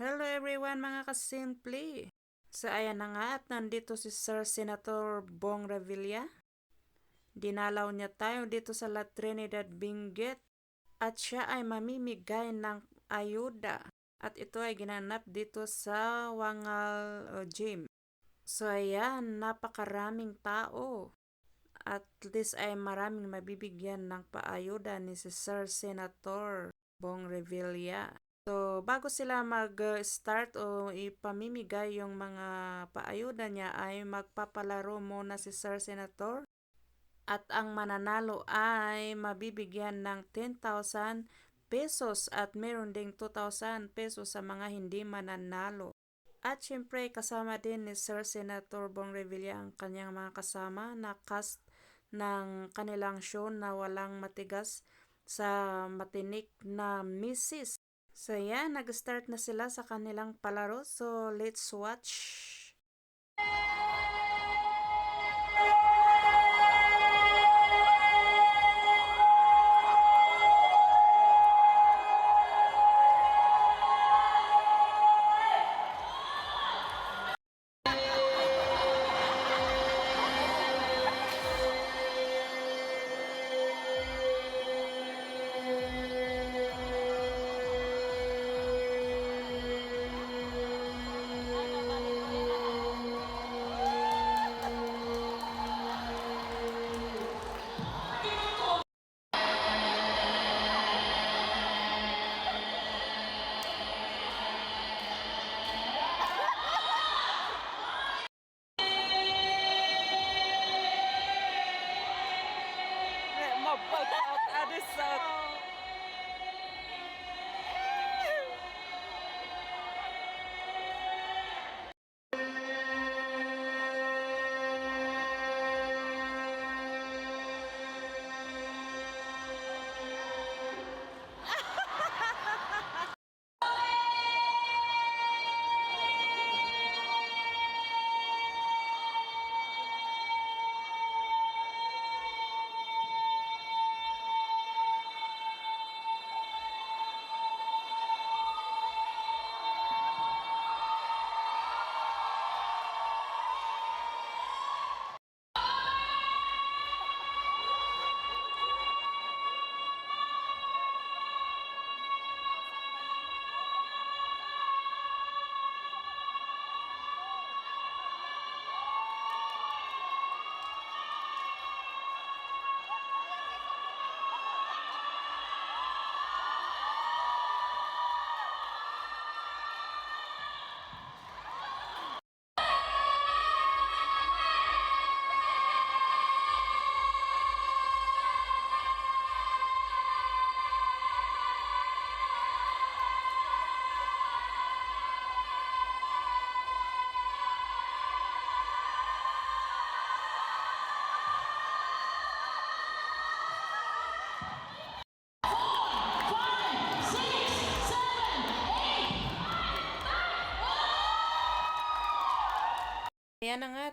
Hello everyone mga kasimple. Sa ayan na nga at nandito si Sir Senator Bong Revilla. Dinalaw niya tayo dito sa La Trinidad Benguet at siya ay mamimigay ng ayuda. At ito ay ginanap dito sa Wangal Gym. So ayan, napakaraming tao. At least ay maraming mabibigyan ng paayuda ni si Sir Senator Bong Revilla. So, bago sila mag-start o ipamimigay yung mga paayuda niya ay magpapalaro muna si Sir Senator. At ang mananalo ay mabibigyan ng 10,000 pesos at meron ding 2,000 pesos sa mga hindi mananalo. At syempre kasama din ni Sir Senator Bong Revilla ang kanyang mga kasama na cast ng kanilang show na walang matigas sa matinik na misis. So yan, nag-start na sila sa kanilang palaro. So let's watch.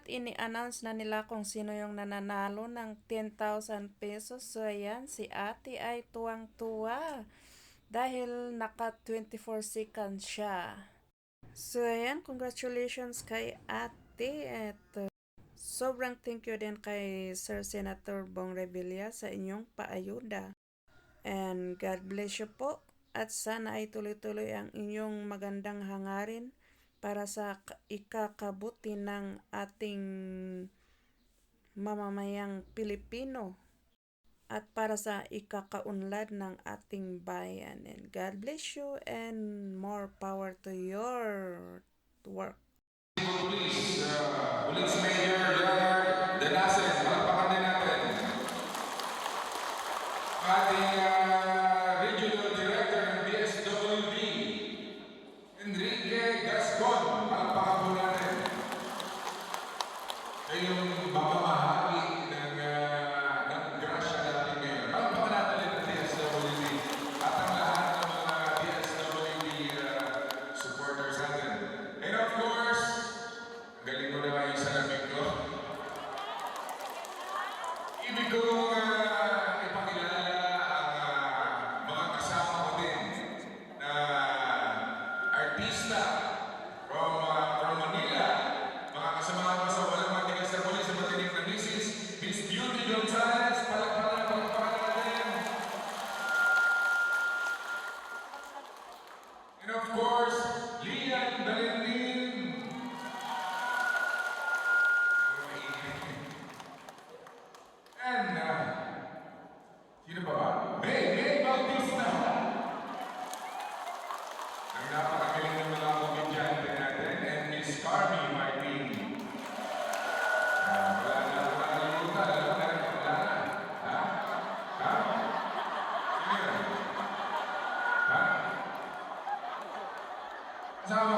Ini-announce na nila kung sino yung nananalo ng 10,000 pesos. So ayan, si ate ay tuwang-tuwa dahil naka 24 seconds siya. So ayan, congratulations kay ate at sobrang thank you din kay Sir Senator Bong Revilla sa inyong paayuda. And God bless you po at sana ay tuloy-tuloy ang inyong magandang hangarin para sa ka- ikakabuti ng ating mamamayang Pilipino at para sa ikakaunlad ng ating bayan. And God bless you and more power to your work. Police, uh, Police Major Leonard De Nasser, palakpakan natin. Ating uh, sino pa ba? May, May Bautista. Kasama